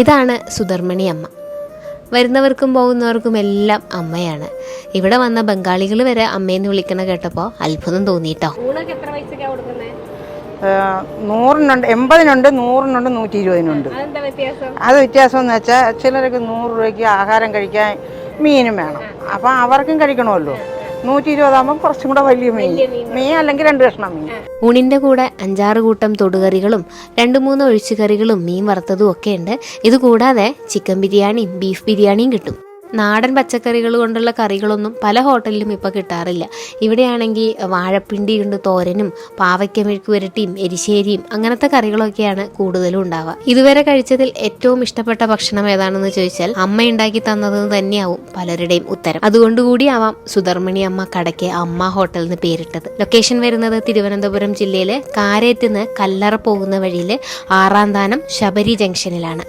ഇതാണ് സുധർമ്മണി അമ്മ. വരുന്നവർക്കും പോകുന്നവർക്കും എല്ലാം അമ്മയാണ്. ഇവിടെ വന്ന ബംഗാളികൾ വരെ അമ്മയെന്ന് വിളിക്കണ കേട്ടപ്പോൾ അത്ഭുതം തോന്നിയിട്ടോ നൂറിനുണ്ട് എൺപതിനുണ്ട് നൂറിനുണ്ട് നൂറ്റി ഇരുപതിനുണ്ട് അതെന്താ വ്യത്യാസം? അത് വ്യത്യാസം എന്ന് വെച്ചാൽ ചിലർക്ക് നൂറ് രൂപയ്ക്ക് ആഹാരം കഴിക്കാൻ മീനും വേണം. അപ്പം അവർക്കും കഴിക്കണമല്ലോ. നൂറ്റി ഇരുപതാകുമ്പോൾ കുറച്ചും കൂടെ വലിയ മീൻ. മീൻ. അല്ലെങ്കിൽ രണ്ട് കഷ്ണം മീൻ. ഊണിന്റെ കൂടെ അഞ്ചാറ് കൂട്ടം തൊടുകറികളും രണ്ട് മൂന്ന് ഒഴിച്ചുകറികളും മീൻ വറുത്തതും ഒക്കെ ഉണ്ട്. ഇത് കൂടാതെ ചിക്കൻ ബിരിയാണിയും ബീഫ് ബിരിയാണിയും കിട്ടും. നാടൻ പച്ചക്കറികൾ കൊണ്ടുള്ള കറികളൊന്നും പല ഹോട്ടലിലും ഇപ്പോൾ കിട്ടാറില്ല. ഇവിടെയാണെങ്കിൽ വാഴപ്പിണ്ടി വാഴപ്പിണ്ടിയുണ്ട് തോരനും പാവയ്ക്ക മെഴുക്ക് പുരട്ടിയും എരിശ്ശേരിയും അങ്ങനത്തെ കറികളൊക്കെയാണ് കൂടുതലും ഉണ്ടാവുക. ഇതുവരെ കഴിച്ചതിൽ ഏറ്റവും ഇഷ്ടപ്പെട്ട ഭക്ഷണം ഏതാണെന്ന് ചോദിച്ചാൽ അമ്മ ഉണ്ടാക്കി തന്നത് തന്നെയാവും പലരുടെയും ഉത്തരം. അതുകൊണ്ടുകൂടി ആവാം സുധർമ്മണി അമ്മ കടയ്ക്ക് അമ്മ ഹോട്ടൽ എന്ന് പേരിട്ടത്. ലൊക്കേഷൻ വരുന്നത് തിരുവനന്തപുരം ജില്ലയിലെ കാരേറ്റിന്ന് കല്ലറ പോകുന്ന വഴിയിൽ ആറാം താനം ശബരി ജംഗ്ഷനിലാണ്.